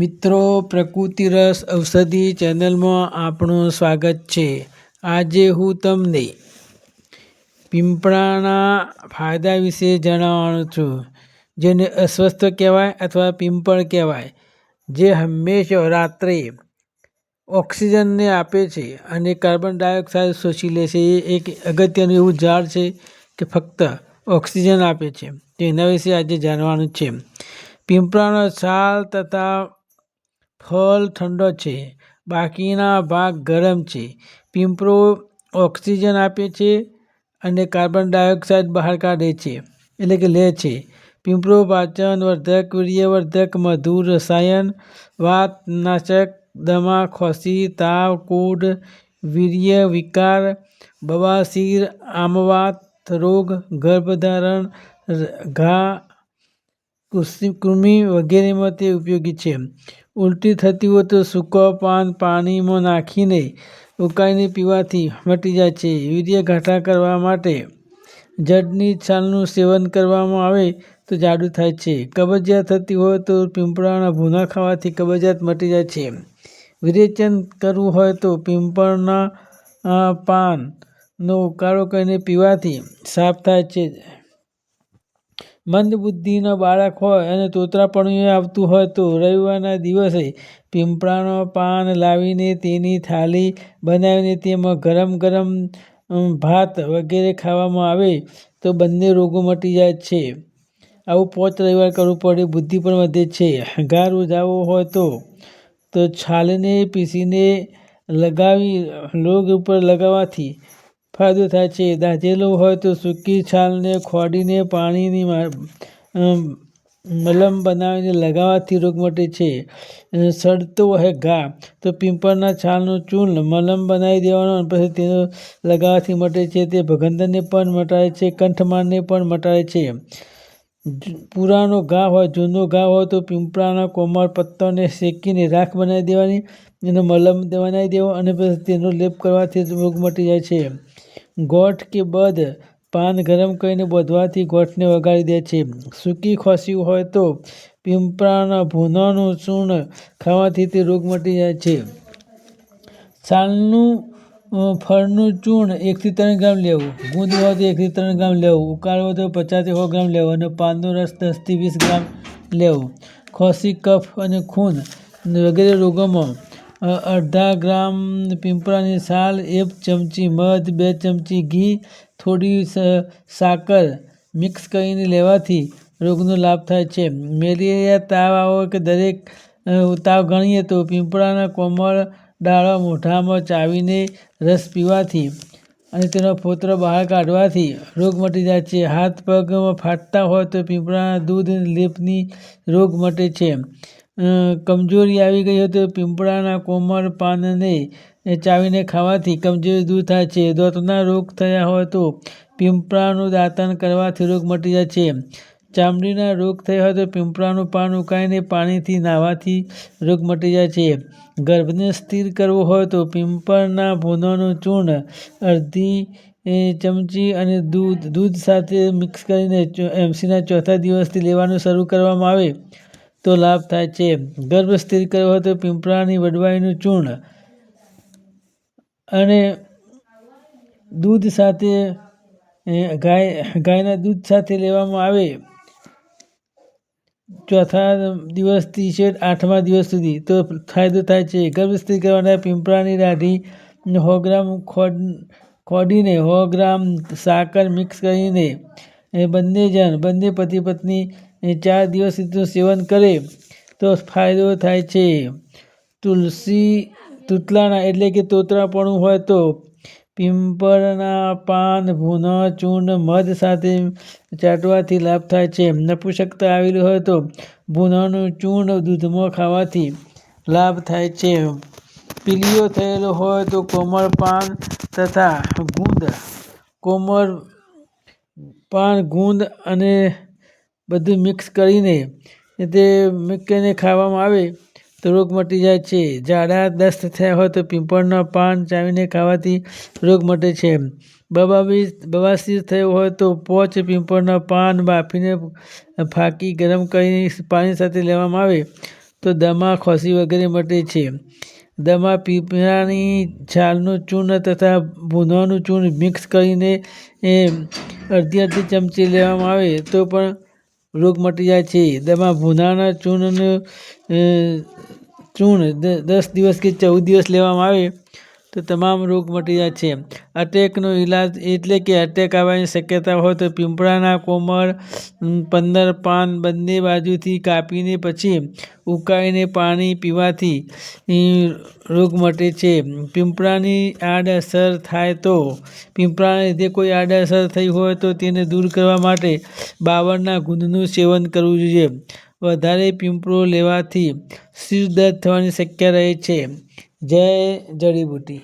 મિત્રો, પ્રકૃતિ રસ ઔષધિ ચેનલમાં આપનું સ્વાગત છે. આજે હું તમને પીંપળાના ફાયદા વિશે જણાવવાનો છું, જેને અસ્વસ્થ કહેવાય અથવા પીંપળ કહેવાય, જે હંમેશા રાત્રે ઓક્સિજનને આપે છે અને કાર્બન ડાયોક્સાઇડ શોષી લે છે. એ એક અગત્યનું એવું ઝાડ છે કે ફક્ત ઓક્સિજન આપે છે. તેના વિશે આજે જાણવાનું છે. પીંપળાનો છાલ તથા ફળ ઠંડો છે, બાકીના ભાગ ગરમ છે. પીંપળો ઓક્સિજન આપે છે અને કાર્બન ડાયોક્સાઇડ બહાર કાઢે છે, એટલે કે લે છે. પીંપળો પાચન વર્ધક વીર્યવર્ધક, મધુર રસાયણ, વાત, નાશક, દમા, ખોસી, તાવ, કૂડ, વીર્ય વિકાર, બવાસીર, આમવાત, રોગ, ગર્ભધારણ, ઘા કૃમિ વગેરેમાં તે ઉપયોગી છે. ઉલટી થતી હોય તો સૂકા પાન પાણીમાં નાખીને ઉકાળીને પીવાથી મટી જાય છે. વીર્ય ઘાટા કરવા માટે જડની છાલનું સેવન કરવામાં આવે તો જાડું થાય છે. કબજિયાત થતી હોય તો પીંપળાના ભૂના ખાવાથી કબજિયાત મટી જાય છે. વિરેચન કરવું હોય તો પીંપળના પાનનો ઉકાળો કરીને પીવાથી સાફ થાય છે. મંદ બુદ્ધિનો બાળક હોય અને તોતરાપણું આવતું હોય તો રવિવારના દિવસે પીંપળાનો પાન લાવીને તેની થાળી બનાવીને તેમાં ગરમ ગરમ ભાત વગેરે ખાવામાં આવે તો બંને રોગો મટી જાય છે. આવું પોચ રવિવાર કરવું પડે, બુદ્ધિ પણ વધે છે. ઘા ઉજાવો હોય તો તો છાલને પીસીને લગાવી, રોગ ઉપર લગાવવાથી ફાયદો થાય છે. દાઝેલું હોય તો સૂકી છાલને ખોડીને પાણીની મલમ બનાવીને લગાવવાથી રોગ મટે છે. સડતો હોય ઘા, તો પીંપળના છાલનું ચૂર્ણ મલમ બનાવી દેવાનો અને પછી તેનો લગાવવાથી મટે છે. તે ભગંદરને પણ મટાડે છે, કંઠમાળને પણ મટાડે છે. પુરાનો ઘા હોય, જૂનો ઘા હોય, તો પીંપળાના કોમળ પત્તાને શેકીને રાખ બનાવી દેવાની, એનો મલમ બનાવી દેવો અને પછી તેનો લેપ કરવાથી રોગ મટી જાય છે. ગોઠ કે બધ પાન ગરમ કરીને બોધવાથી ગોઠને વગાડી દે છે. સૂકી ખોસી હોય તો પીંપળાના ભૂનાનું ચૂર્ણ ખાવાથી તે રોગ મટી જાય છે. છાલનું ફળનું ચૂર્ણ એકથી ત્રણ ગ્રામ લેવું, ગુંદ હોય તો એકથી ત્રણ ગ્રામ લેવું ઉકાળવો તો પચાસથી સો ગ્રામ લેવો અને પાનનો રસ દસથી વીસ ગ્રામ લેવો. ખોસી, કફ અને ખૂન વગેરે રોગોમાં અડધા ગ્રામ પીંપળાની છાલ, એક ચમચી મધ, બે ચમચી ઘી, થોડી સાકર મિક્સ કરીને લેવાથી રોગનો લાભ થાય છે. મેલેરિયા તાવ આવો કે દરેક તાવ ગણીએ તો પીંપળાના કોમળ ડાળો મોઢામાં ચાવીને રસ પીવાથી અને તેનો ફોતરો બહાર કાઢવાથી રોગ મટી જાય છે. હાથ પગમાં ફાટતા હોય તો પીંપળાના દૂધ લેપની રોગ મટે છે. કમજોરી આવી ગઈ હોય તો પીંપળાના કોમળ પાનને ચાવીને ખાવાથી કમજોરી દૂર થાય છે. દાંતના રોગ થયા હોય તો પીંપળાનું દાંતન કરવાથી રોગ મટી જાય છે. ચામડીના રોગ થયા હોય તો પીંપળાનું પાન ઉકાળીને પાણીથી નાહવાથી રોગ મટી જાય છે. ગર્ભને સ્થિર કરવો હોય તો પીંપળના ભૂનાનું ચૂર્ણ, અડધી ચમચી અને દૂધ દૂધ સાથે મિક્સ કરીને એમસીના ચોથા દિવસથી લેવાનું શરૂ કરવામાં આવે તો લાભ થાય છે. ગર્ભ સ્થિર કરવો હોય તો પીંપળાની વડવાઈનું ચૂર્ણ અને દૂધ સાથે ગાય, ગાયના દૂધ સાથે લેવામાં આવે. ચોથા દિવસથી છેક આઠમા દિવસ સુધી. તો ફાયદો થાય છે. ગર્ભસ્થિર કરવાના પીંપળાની દાઢી સો ગ્રામ ખોડ, ખોડીને સો ગ્રામ સાકર મિક્સ કરીને બંને જણ, બંને પતિ પત્ની ચાર દિવસ સુધીનું સેવન કરે તો ફાયદો થાય છે. તુલસી, તૂતલાણા એટલે કે તોતરાપણું હોય તો પીંપળના પાન, ભૂના ચૂર્ણ મધ સાથે ચાટવાથી લાભ થાય છે. નપુંસકતા આવેલી હોય તો ભૂનાનું ચૂર્ણ દૂધમાં ખાવાથી લાભ થાય છે. પીલિયો થયેલો હોય તો કોમળ પાન તથા ગુંદ. કોમળ પાન, ગુંદ અને બધું મિક્સ કરીને તે મૂકીને ખાવામાં આવે. તો રોગ મટી જાય છે. ઝાડા, દસ્ત થયા હોય તો પીંપળના પાન ચાવીને ખાવાથી રોગ મટે છે બવાસીર થયો હોય તો પોચ પીંપળના પાન બાફીને ફાંકી ગરમ કરીને પાણી સાથે લેવામાં આવે તો દમા, ખોસી વગેરે મટે છે. દમા પીપળાની છાલનું ચૂર્ણ તથા ભૂનાનું ચૂર્ણ મિક્સ કરીને એ અડધી અડધી ચમચી લેવામાં આવે તો પણ રોગ મટી જાય છે. તેમાં ભૂનાના ચૂર્ણનું ચૂર્ણ દસ દિવસ કે ચૌદ દિવસ લેવામાં આવે. તો તમામ રોગ મટી જાય છે. અટેકનો ઈલાજ એટલે કે અટેક આવવાની શક્યતા હોય તો પીંપળાના કોમળ પંદર પાન બંને બાજુથી કાપીને પછી ઉકાળીને પાણી પીવાથી રોગ મટે છે. પીંપળાની આડઅસર થાય તો, પીંપળાને લીધે કોઈ આડઅસર થઈ હોય તો તેને દૂર કરવા માટે બાવળના ગુંદનું સેવન કરવું જોઈએ. વધારે પીંપળો લેવાથી શિર દર્દ થવાની શક્યતા રહે છે. જય જડીબુટ્ટી.